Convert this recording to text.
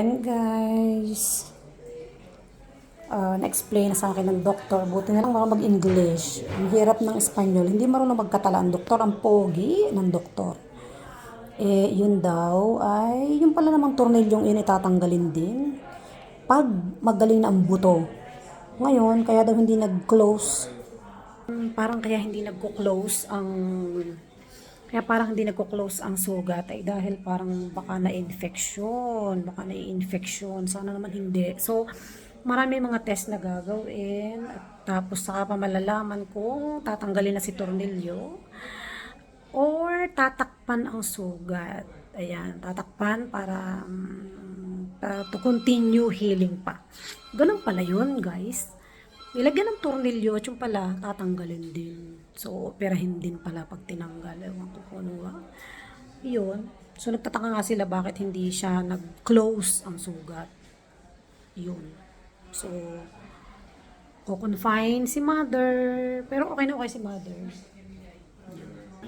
And guys, uh, na-explain na sa akin ng doktor. Buti na lang marunong mag-English. Ang hirap ng Espanyol. Hindi marunong magkatala ang doktor. Ang pogi ng doktor. Eh, yun daw ay, yung pala namang tornilyong yun itatanggalin din. Pag magaling na ang buto. Ngayon, kaya daw hindi nag-close. Hmm, Parang kaya hindi nagko-close ang kaya parang hindi nagko-close ang sugat ay dahil parang baka na-infection, baka na-infection, sana naman hindi. So, marami mga test na gagawin at tapos saka pa malalaman kung tatanggalin na si tornilyo or tatakpan ang sugat. Ayan, tatakpan para, um, to continue healing pa. Ganun pala yun, guys. Nilagyan ng tornilyo at yung pala tatanggalin din. So, operahin din pala pag tinanggal. Ewan ko kung ano nga. Yun. So, nagtataka nga sila bakit hindi siya nag-close ang sugat. Yun. So, ko-confine si mother. Pero okay na okay si mother.